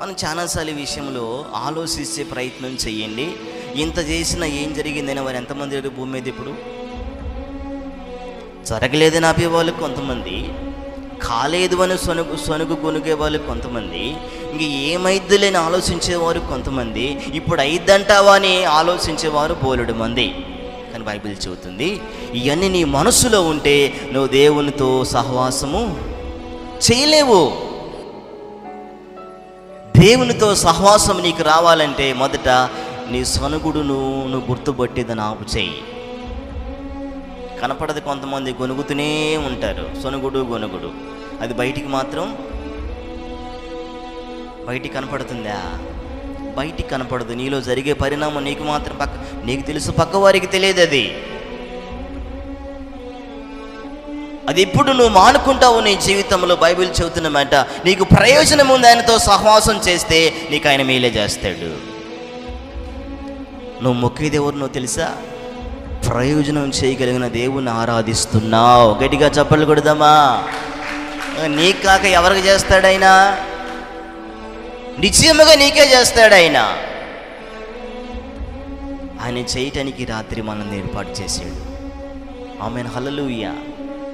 మనం చాలాసార్లు ఈ విషయంలో ఆలోచించే ప్రయత్నం చేయండి. ఇంత చేసినా ఏం జరిగిందని వారు ఎంతమంది లేరు భూమి మీద ఇప్పుడు? జరగలేదని ఆపే వాళ్ళు కొంతమంది కాలేదు అని సొనుగు సొనుగు కొనుగే వాళ్ళు కొంతమంది ఇంక ఏమైద్దులేని ఆలోచించేవారు కొంతమంది ఇప్పుడు అయిద్దంటావా అని ఆలోచించేవారు బోలెడు మంది. కానీ బైబిల్ చెబుతుంది ఇవన్నీ నీ మనసులో ఉంటే నువ్వు దేవునితో సహవాసము చేయలేవు. దేవునితో సహవాసం నీకు రావాలంటే మొదట నీ సనుగుడును నువ్వు గుర్తుపట్టేదని ఆపు చేయి కనపడదు కొంతమంది గొనుగుతూనే ఉంటారు. సొనుగుడు గొనుగుడు. అది బయటికి మాత్రం బయటికి కనపడుతుందా? బయటికి కనపడదు. నీలో జరిగే పరిణామం నీకు మాత్రం పక్క నీకు తెలుసు పక్క వారికి తెలియదు అది. అది ఎప్పుడు నువ్వు మానుకుంటావు నీ జీవితంలో బైబిల్ చెబుతున్నమాట నీకు ప్రయోజనం ఉంది ఆయనతో సహవాసం చేస్తే నీకు ఆయన మేలే చేస్తాడు. నువ్వు మొక్కేది ఎవరినో నువ్వు తెలుసా? ప్రయోజనం చేయగలిగిన దేవుని ఆరాధిస్తున్నావు. గట్టిగా చప్పట్లు కొడదామా? నీకు కాక ఎవరికి చేస్తాడైనా? నిశ్చయముగా నీకే చేస్తాడు ఆయన చేయటానికి రాత్రి మనల్ని ఏర్పాటు చేశాడు. ఆమెను. హలలుయ్యా